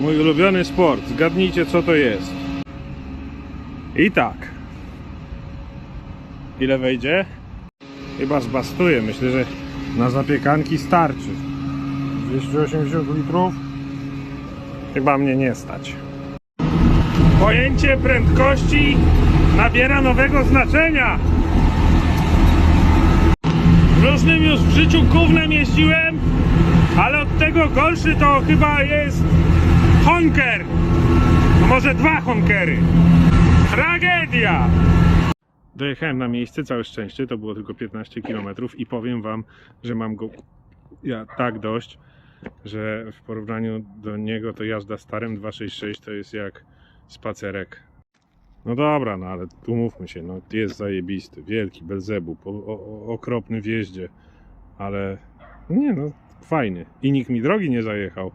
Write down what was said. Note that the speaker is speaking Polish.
Mój ulubiony sport. Zgadnijcie co to jest. I tak. Ile wejdzie? Chyba zbastuję. Myślę, że na zapiekanki starczy. 280 litrów? Chyba mnie nie stać. Pojęcie prędkości nabiera nowego znaczenia. W różnym już w życiu gównem jeździłem, ale od tego gorszy to chyba jest Honker. A może dwa Honkery. Tragedia! Dojechałem na miejsce, całe szczęście, to było tylko 15 km i powiem wam, że mam go ja tak dość, że w porównaniu do niego to jazda starym 266 to jest jak spacerek. No dobra, no ale umówmy się, no jest zajebisty, wielki, Belzebub, o, o, okropny w jeździe, ale nie no, fajny. I nikt mi drogi nie zajechał.